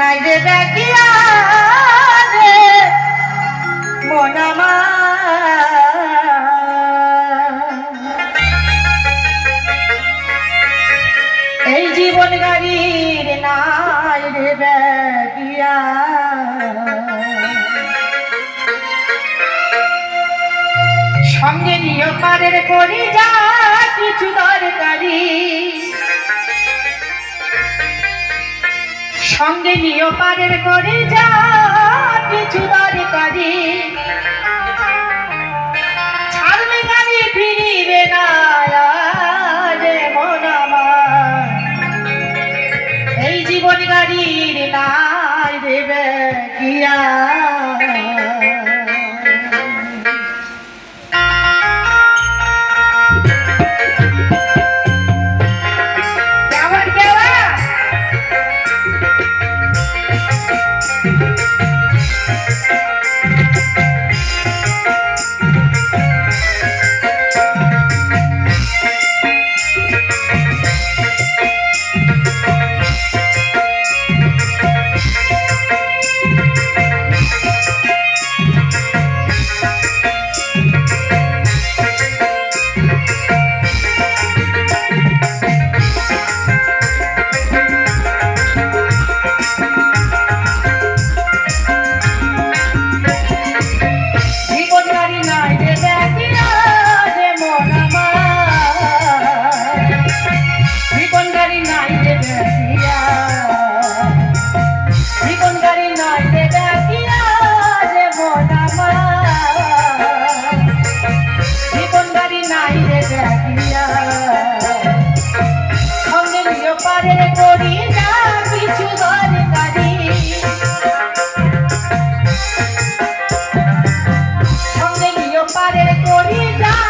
নাই রে বেকিয়া রে, মন এই জীবন গাড়ির নাই রে বেকিয়া সঙ্গে নিয়ে করি যা কিছু দরকারি। সঙ্গে নিয়ে পারের করে যা কিছু দরকারি। ছাড়বে ফিরিবে না এই গাড়ির নাই দেবে গিয়া Corinthians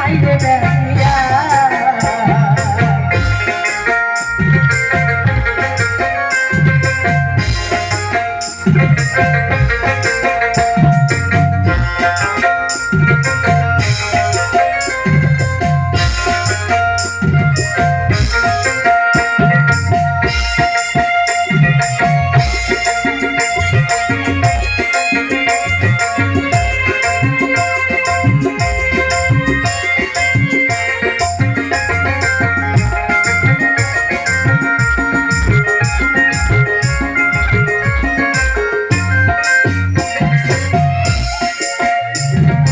night, it best me down.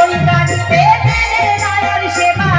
ওই গাড়িতে ফেলে রায়ার সেবা